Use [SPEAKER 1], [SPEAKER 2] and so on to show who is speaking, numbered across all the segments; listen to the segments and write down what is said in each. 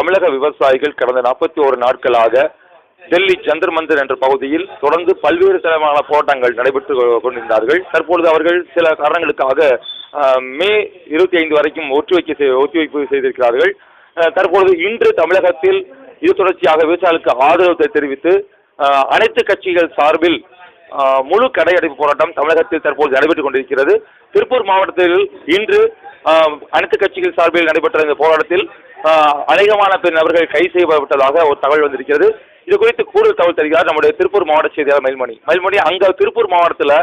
[SPEAKER 1] தமிழக விவசாயிகள் கடந்த நாற்பத்தி ஒரு நாட்களாக டெல்லி ஜந்தர் மந்திர் என்ற பகுதியில் தொடர்ந்து பல்வேறு தரமான போராட்டங்கள் நடைபெற்று கொண்டிருந்தார்கள். தற்பொழுது அவர்கள் சில காரணங்களுக்காக மே இருபத்தி ஐந்து வரைக்கும் ஒத்திவைக்க செய்- ஒத்திவைப்பு செய்திருக்கிறார்கள். தற்பொழுது இன்று தமிழகத்தில் இது தொடர்ச்சியாக விவசாயிகளுக்கு ஆதரவு தெரிவித்து அனைத்து கட்சிகள் சார்பில் முழு கடையடைப்பு போராட்டம் தமிழகத்தில் தற்போது நடைபெற்றுக் கொண்டிருக்கிறது. திருப்பூர் மாவட்டத்தில் இன்று அனைத்து கட்சிகள் சார்பில் நடைபெற்ற இந்த போராட்டத்தில் அநேகமான பெண் நபர்கள் கைது செய்யப்பட்டதாக ஒரு தகவல் வந்திருக்கிறது. இது குறித்து கூடுதல் தகவல் தருகிறார் நம்முடைய திருப்பூர் மாவட்ட செய்தியாளர் மயில்மணி. மயில்மணி அங்க திருப்பூர் மாவட்டத்தில்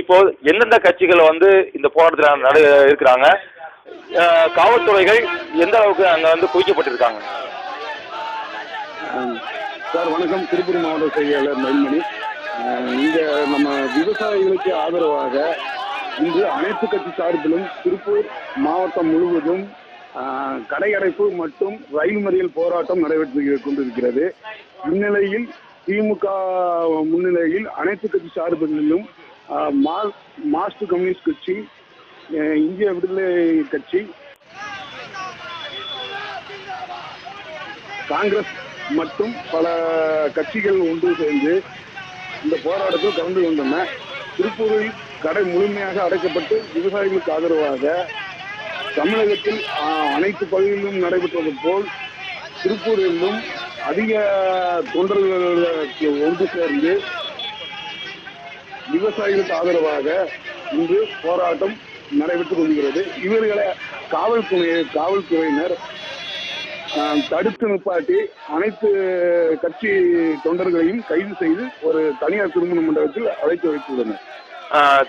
[SPEAKER 1] இப்போ எந்தெந்த கட்சிகள் வந்து இந்த போராட்டத்தில் நட இருக்கிறாங்க? காவல்துறைகள் எந்த அளவுக்கு அங்க வந்து குவிக்கப்பட்டிருக்காங்க?
[SPEAKER 2] சார் வணக்கம். திருப்பூர் மாவட்ட செய்தியாளர் மயில்மணி. இங்க நம்ம விவசாயிகளுக்கு ஆதரவாக இன்று அனைத்து கட்சி சார்பிலும் திருப்பூர் மாவட்டம் முழுவதும் கடையடைப்பு மற்றும் ரயில் மறியல் போராட்டம் நடைபெற்று கொண்டிருக்கிறது. இந்நிலையில் திமுக முன்னிலையில் அனைத்து கட்சி சார்பிலும் மா- மார்க்சிஸ்ட் கம்யூனிஸ்ட் கட்சி இந்திய விடுதலை கட்சி காங்கிரஸ் மற்றும் பல கட்சிகள் ஒன்று சேர்ந்து இந்த போராட்டத்தில் கலந்து கொண்டன. திருப்பூரில் கடை முழுமையாக அடைக்கப்பட்டு விவசாயிகளுக்கு ஆதரவாக தமிழகத்தில் அனைத்து பகுதிகளிலும் நடைபெற்றது போல் திருப்பூரிலும் அதிக தொண்டர்கள் ஒன்று சேர்ந்து விவசாயிகளுக்கு ஆதரவாக இன்று போராட்டம் நடைபெற்றுக் கொள்கிறது இவர்களை காவல்துறை காவல்துறையினர் தடுத்து நிப்பாட்டி அனைத்து கட்சி தொண்டர்களையும் கைது செய்து ஒரு தனியார் திருமண மண்டபத்தில் அழைத்து வைத்துள்ளனர்.
[SPEAKER 1] அஹ்,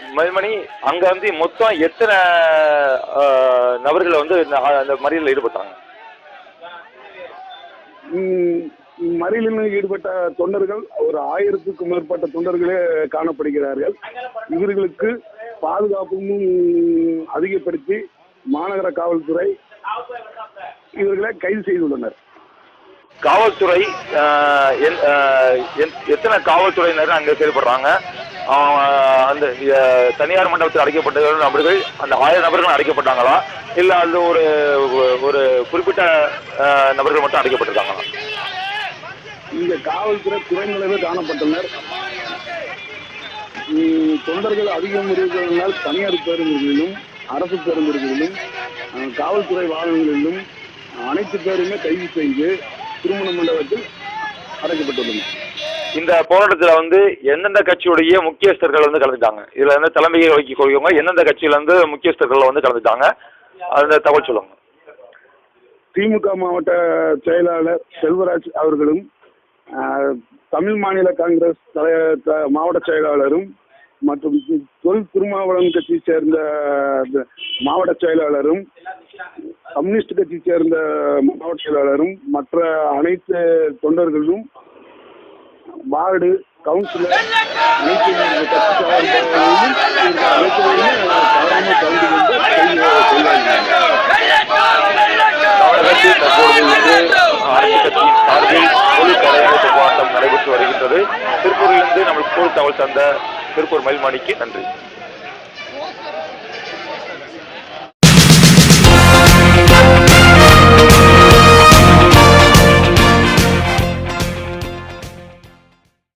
[SPEAKER 1] அங்க வந்து மொத்தம் எத்தனை நபர்கள் வந்து அந்த மறியலில் ஈடுபட்டாங்க.
[SPEAKER 2] மறியலில் ஈடுபட்ட தொண்டர்கள் ஒரு ஆயிரத்துக்கும் மேற்பட்ட தொண்டர்களே காணப்படுகிறார்கள். இவர்களுக்கு பாதுகாப்பும் அதிகப்படுத்தி மாநகர காவல்துறை இவர்களை கைது செய்துள்ளனர்.
[SPEAKER 1] காவல்துறை எத்தனை காவல்துறையினர் அங்கே செயல்படுறாங்க? அந்த தனியார் மண்டபத்தில் அடைக்கப்பட்ட நபர்கள் அந்த ஆயிரம் நபர்கள் அடைக்கப்பட்டாங்களா? இல்ல அது ஒரு ஒரு குறிப்பிட்ட நபர்கள் மட்டும் அடைக்கப்பட்டிருக்காங்களா?
[SPEAKER 2] இங்க காவல்துறை குறைந்தளவே காணப்பட்டனர் தொண்டர்கள் அதிகம் இருக்கிறதனால் தனியார் பேருந்துகளிலும் அரசு பேருந்துகளிலும் காவல்துறை வாகனங்களிலும் அனைத்து பேருமே கைது செய்து திருமண மண்டபத்தில் அடைக்கப்பட்டுள்ளனர்.
[SPEAKER 1] இந்த போராட்டத்தில் வந்து எந்தெந்த கட்சியுடைய முக்கியஸ்தர்கள் வந்து கலந்துட்டாங்க? இதில் வந்து தலைமையை வகிக்க கொள்கிறவங்க எந்தெந்த கட்சியிலேருந்து முக்கியஸ்தர்கள் வந்து கலந்துட்டாங்க? அந்த தகவல் சொல்லுங்க.
[SPEAKER 2] திமுக மாவட்ட செயலாளர் செல்வராஜ் அவர்களும் தமிழ் மாநில காங்கிரஸ் தலை- த- மாவட்ட செயலாளரும் மற்றும் தொல் திருமாவளவன் கட்சியை சேர்ந்த மாவட்ட செயலாளரும் கம்யூனிஸ்ட் கட்சியை சேர்ந்த மாவட்ட செயலாளரும் மற்ற அனைத்து தொண்டர்களும் வார்டு கவுன்சிலர் அனைத்து கட்சி சார்பாகவும் இவர்கள் அனைத்துமே தவறாமல் கலந்து கொண்டு செய்ய-
[SPEAKER 1] தமிழகத்தில் தற்பொழுது இன்று அரசு கட்சியின் சார்பில் முழு கடையடைப்பு போராட்டம் நடைபெற்று வருகின்றது திருப்பூரிலிருந்து நம்மளுக்கு கூறு தகவல் தந்த திருப்பூர் மயில்மாணிக்கு நன்றி